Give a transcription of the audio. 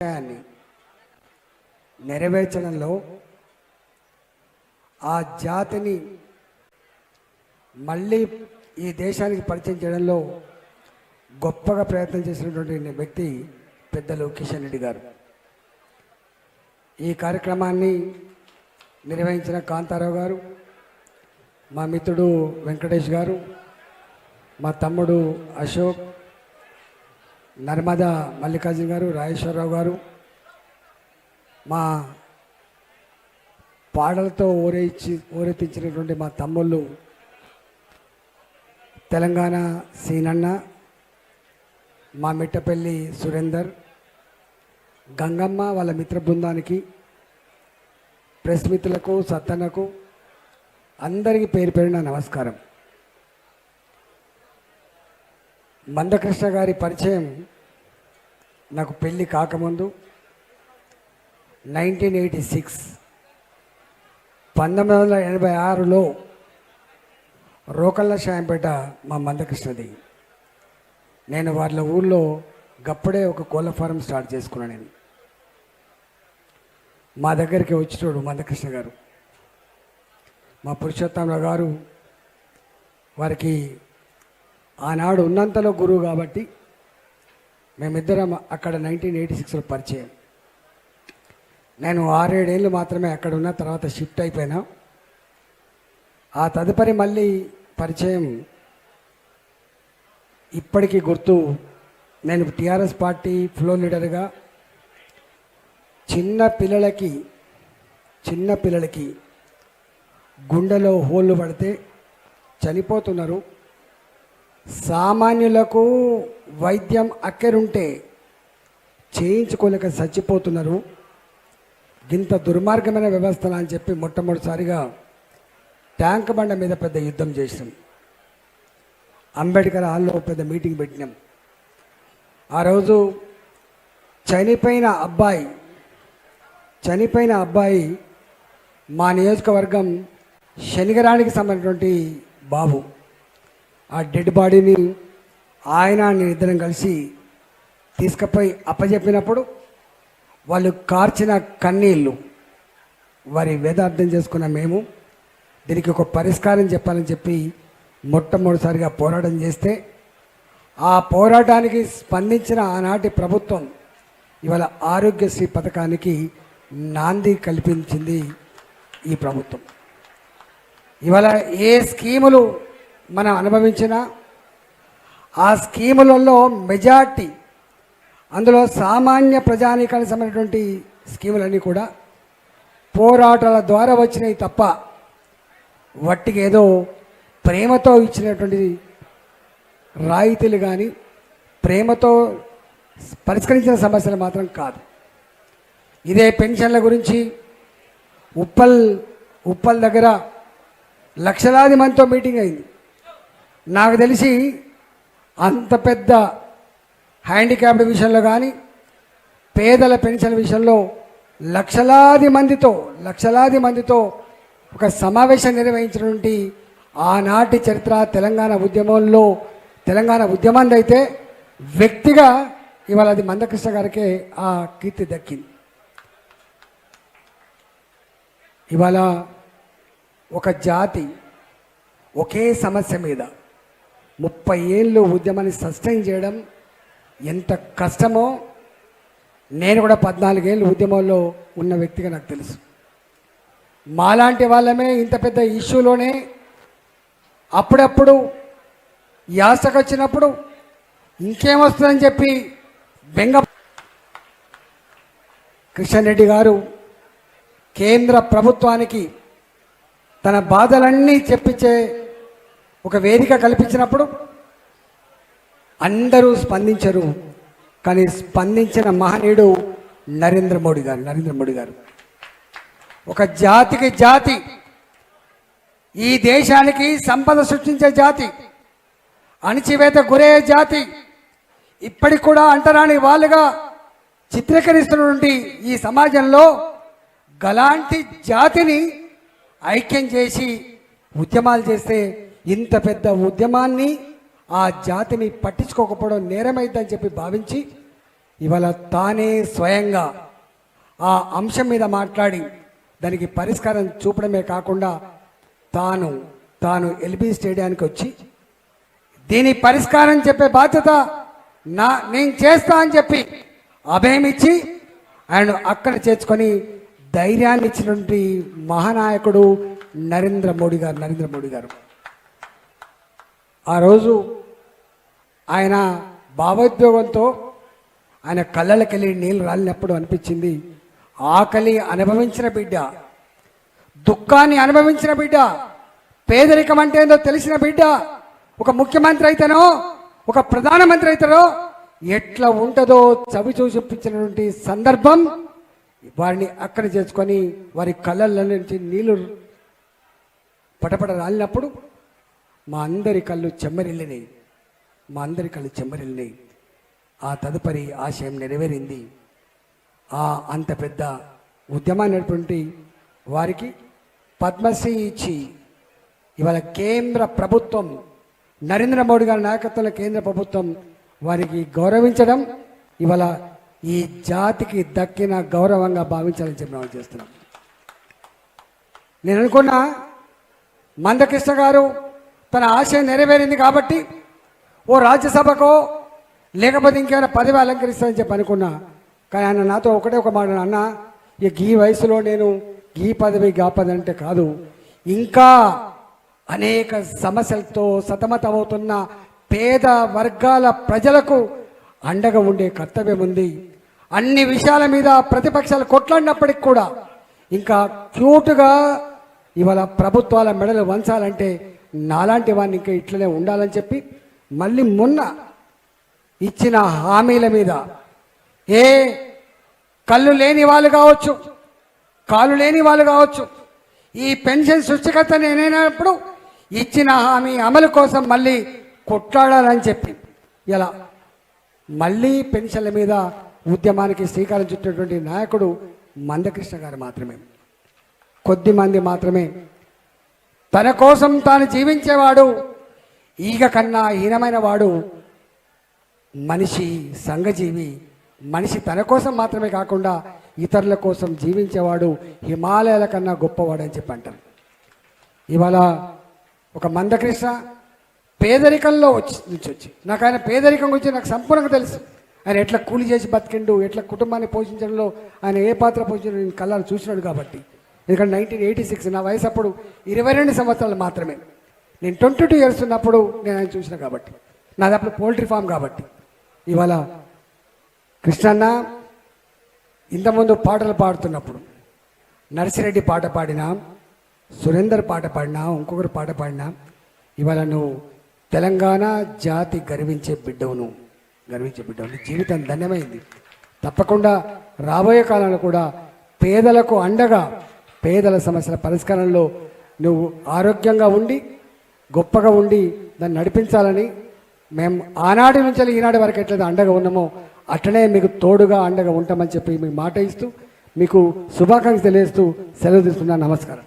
విషయాన్ని నెరవేర్చడంలో ఆ జాతిని మళ్ళీ ఈ దేశానికి పరిచయం చేయడంలో గొప్పగా ప్రయత్నం చేసినటువంటి వ్యక్తి పెద్దలు కిషన్ రెడ్డి గారు. ఈ కార్యక్రమాన్ని నిర్వహించిన కాంతారావు గారు మా మిత్రుడు వెంకటేష్ గారు మా తమ్ముడు అశోక్ నర్మదా మల్లికార్జున గారు రాజేశ్వరరావు గారు మా పాటలతో ఊరేచి ఊరెత్తించినటువంటి మా తమ్ముళ్ళు తెలంగాణ సీనన్న మా మిట్టపల్లి సురేందర్ గంగమ్మ వాళ్ళ మిత్ర బృందానికి ప్రెస్ మిత్రులకు సత్తన్నకు అందరికీ పేరు పేరున నమస్కారం. మందకృష్ణ గారి పరిచయం నాకు పెళ్ళి కాకముందు నైన్టీన్ ఎయిటీ సిక్స్. పంతొమ్మిది వందల ఎనభై ఆరులో రోకళ్ళ షాయంపేట మా మందకృష్ణది. నేను వాళ్ళ ఊళ్ళో గప్పుడే ఒక కోళ్ళ ఫారం స్టార్ట్ చేసుకున్నాను నేను. మా దగ్గరికి వచ్చినోడు మందకృష్ణ గారు. మా పురుషోత్తమరావు గారు వారికి ఆనాడు ఉన్నంతలో గురువు కాబట్టి మేమిద్దరం అక్కడ నైన్టీన్ ఎయిటీ సిక్స్లో పరిచయం. నేను ఆరేడేళ్ళు మాత్రమే అక్కడ ఉన్న తర్వాత షిఫ్ట్ అయిపోయినా. ఆ తదుపరి మళ్ళీ పరిచయం ఇప్పటికీ గుర్తు. నేను టీఆర్ఎస్ పార్టీ ఫ్లో లీడర్గా చిన్న పిల్లలకి చిన్న పిల్లలకి గుండెలో హోళ్ళు పడితే చనిపోతున్నారు. సామాన్యులకు వైద్యం అక్కరుంటే చేయించుకోలేక చచ్చిపోతున్నారు. ఇంత దుర్మార్గమైన వ్యవస్థ అని చెప్పి మొట్టమొదటిసారిగా ట్యాంక్ బండ మీద పెద్ద యుద్ధం చేసినాం. అంబేద్కర్ హాల్లో పెద్ద మీటింగ్ పెట్టినాం. ఆ రోజు చనిపోయిన అబ్బాయి చనిపోయిన అబ్బాయి మా నియోజకవర్గం శనిగరానికి సంబంధించినటువంటి బాబు. ఆ డెడ్ బాడీని ఆయన నేను ఇద్దరం కలిసి తీసుకుపోయి అప్పచెప్పినప్పుడు వాళ్ళు కార్చిన కన్నీళ్ళు వారి వేద అర్థం చేసుకున్న మేము దీనికి ఒక పరిష్కారం చెప్పాలని చెప్పి మొట్టమొదటిసారిగా పోరాటం చేస్తే ఆ పోరాటానికి స్పందించిన ఆనాటి ప్రభుత్వం ఇవాళ ఆరోగ్యశ్రీ పథకానికి నాంది కల్పించింది ఈ ప్రభుత్వం. ఇవాళ ఏ స్కీములు మనం అనుభవించిన ఆ స్కీములలో మెజార్టీ అందులో సామాన్య ప్రజానీకానికి సంబంధించినటువంటి స్కీములన్నీ కూడా పోరాటాల ద్వారా వచ్చినాయి తప్ప వట్టికి ఏదో ప్రేమతో ఇచ్చినటువంటి రాయితీలు కానీ ప్రేమతో పరిష్కరించిన సమస్యలు మాత్రం కాదు. ఇదే పెన్షన్ల గురించి ఉప్పల్ ఉప్పల్ దగ్గర లక్షలాది మందితో మీటింగ్ అయింది. నాకు తెలిసి అంత పెద్ద హ్యాండిక్యాప్డ్ విషయంలో కానీ పేదల పెన్షన్ విషయంలో లక్షలాది మందితో లక్షలాది మందితో ఒక సమావేశం నిర్వహించినటువంటి ఆనాటి చరిత్ర తెలంగాణ ఉద్యమంలో తెలంగాణ ఉద్యమాన్ని అయితే వ్యక్తిగా ఇవాళ అది మందకృష్ణ గారికే ఆ కీర్తి దక్కింది. ఇవాళ ఒక జాతి ఒకే సమస్య మీద ముప్పై ఏళ్ళు ఉద్యమాన్ని సస్టైన్ చేయడం ఎంత కష్టమో నేను కూడా పద్నాలుగేళ్ళు ఉద్యమంలో ఉన్న వ్యక్తిగా నాకు తెలుసు. మాలాంటి వాళ్ళమే ఇంత పెద్ద ఇష్యూలోనే అప్పుడప్పుడు యాసకు వచ్చినప్పుడు ఇంకేమొస్తుందని చెప్పి బెంగ కిషన్ రెడ్డి గారు కేంద్ర ప్రభుత్వానికి తన బాధలన్నీ చెప్పించే ఒక వేదిక కల్పించినప్పుడు అందరూ స్పందించరు. కానీ స్పందించిన మహనీయుడు నరేంద్ర మోడీ గారు నరేంద్ర మోడీ గారు. ఒక జాతికి జాతి ఈ దేశానికి సంపద సృష్టించే జాతి అణిచివేత గురయ్యే జాతి ఇప్పటికి కూడా అంటరాని వాళ్ళుగా చిత్రీకరిస్తున్నటువంటి ఈ సమాజంలో గలాంటి జాతిని ఐక్యం చేసి ఉద్యమాలు చేస్తే ఇంత పెద్ద ఉద్యమాన్ని ఆ జాతిని పట్టించుకోకపోవడం నేరమైందని చెప్పి భావించి ఇవాళ తానే స్వయంగా ఆ అంశం మీద మాట్లాడి దానికి పరిష్కారం చూపడమే కాకుండా తాను తాను ఎల్బీ స్టేడియానికి వచ్చి దీని పరిష్కారం చెప్పే బాధ్యత నా నేను చేస్తా అని చెప్పి అభయం ఇచ్చి ఆయన అక్కడ చేర్చుకొని ధైర్యాన్ని ఇచ్చినటువంటి మహానాయకుడు నరేంద్ర మోడీ గారు నరేంద్ర మోడీ గారు. ఆ రోజు ఆయన భావోద్యోగంతో ఆయన కళ్ళకెళ్ళి నీళ్ళు రాలినప్పుడు అనిపించింది ఆకలి అనుభవించిన బిడ్డ దుఃఖాన్ని అనుభవించిన బిడ్డ పేదరికం అంటే ఏందో తెలిసిన బిడ్డ ఒక ముఖ్యమంత్రి అయితేనో ఒక ప్రధానమంత్రి అయితేనో ఎట్లా ఉంటుందో చవి చూపించినటువంటి సందర్భం వారిని అక్కడ చేసుకొని వారి కళ్ళల్లో నుంచి నీళ్ళు పటపట రాలినప్పుడు మా అందరి కళ్ళు చెమ్మరిల్లినాయి మా అందరి కళ్ళు చెమ్మరిల్లినాయి ఆ తదుపరి ఆశయం నెరవేరింది. ఆ అంత పెద్ద ఉద్యమాన్ని వారికి పద్మశ్రీ ఇచ్చి ఇవాళ కేంద్ర ప్రభుత్వం నరేంద్ర మోడీ గారి నాయకత్వంలో కేంద్ర ప్రభుత్వం వారికి గౌరవించడం ఇవాళ ఈ జాతికి దక్కిన గౌరవంగా భావించాలని చెప్పి మనం చేస్తున్నాం. నేను అనుకున్నా మందకృష్ణ గారు తన ఆశయం నెరవేరింది కాబట్టి ఓ రాజ్యసభకో లేకపోతే ఇంకేమైనా పదవి అలంకరిస్తానని చెప్పి అనుకున్నా. కానీ ఆయన నాతో ఒకటే ఒక మాట అన్న ఇక ఈ వయసులో నేను ఈ పదవి గా పదవి అంటే కాదు. ఇంకా అనేక సమస్యలతో సతమతమవుతున్న పేద వర్గాల ప్రజలకు అండగా ఉండే కర్తవ్యం ఉంది. అన్ని విషయాల మీద ప్రతిపక్షాలు కొట్లాడినప్పటికి కూడా ఇంకా క్యూట్గా ఇవాళ ప్రభుత్వాల మెడలు వంచాలంటే నాలాంటి వాడిని ఇంకా ఇట్లనే ఉండాలని చెప్పి మళ్ళీ మొన్న ఇచ్చిన హామీల మీద. ఏ కళ్ళు లేని వాళ్ళు కావచ్చు కాలు లేని వాళ్ళు కావచ్చు ఈ పెన్షన్ సృష్టికర్త నేనైనప్పుడు ఇచ్చిన హామీ అమలు కోసం మళ్ళీ కొట్లాడాలని చెప్పి. ఇలా మళ్ళీ పెన్షన్ల మీద ఉద్యమానికి శ్రీకారం చుట్టినటువంటి నాయకుడు మందకృష్ణ గారు మాత్రమే. కొద్ది మంది మాత్రమే తన కోసం తాను జీవించేవాడు ఈగ కన్నా హీనమైన వాడు మనిషి సంఘజీవి మనిషి తన కోసం మాత్రమే కాకుండా ఇతరుల కోసం జీవించేవాడు హిమాలయాల కన్నా గొప్పవాడు అని చెప్పి అంటారు. ఇవాళ ఒక మందకృష్ణ పేదరికంలో వచ్చి నుంచి వచ్చి నాకు ఆయన పేదరికం గురించి నాకు సంపూర్ణంగా తెలుసు. ఆయన ఎట్లా కూలి చేసి బతికిండు ఎట్లా కుటుంబాన్ని పోషించడంలో ఆయన ఏ పాత్ర పోషించడం నేను కళ్ళాలు చూసినాడు కాబట్టి. ఎందుకంటే నైన్టీన్ ఎయిటీ సిక్స్ నా వయసు అప్పుడు ఇరవై రెండు సంవత్సరాలు మాత్రమే. నేను ట్వంటీ టూ ఇయర్స్ ఉన్నప్పుడు నేను ఆయన చూసిన కాబట్టి. నాది అప్పుడు పోల్ట్రీ ఫామ్ కాబట్టి. ఇవాళ కృష్ణన్న ఇంతకుముందు పాటలు పాడుతున్నప్పుడు నర్సిరెడ్డి పాట పాడినా సురేందర్ పాట పాడినా ఇంకొకరు పాట పాడినా ఇవాళ నువ్వు తెలంగాణ జాతి గర్వించే బిడ్డవును గర్వించే బిడ్డవును జీవితం ధన్యమైంది. తప్పకుండా రాబోయే కాలంలో కూడా పేదలకు అండగా పేదల సమస్యల పరిష్కారంలో నువ్వు ఆరోగ్యంగా ఉండి గొప్పగా ఉండి దాన్ని నడిపించాలని మేము ఆనాటి నుంచి ఈనాటి వరకు ఎట్లయితే అండగా ఉన్నామో అట్లనే మీకు తోడుగా అండగా ఉంటామని చెప్పి మీకు మాట ఇస్తూ మీకు శుభాకాంక్షలు తెలియజేస్తూ సెలవు తీసుకున్నాను నమస్కారం.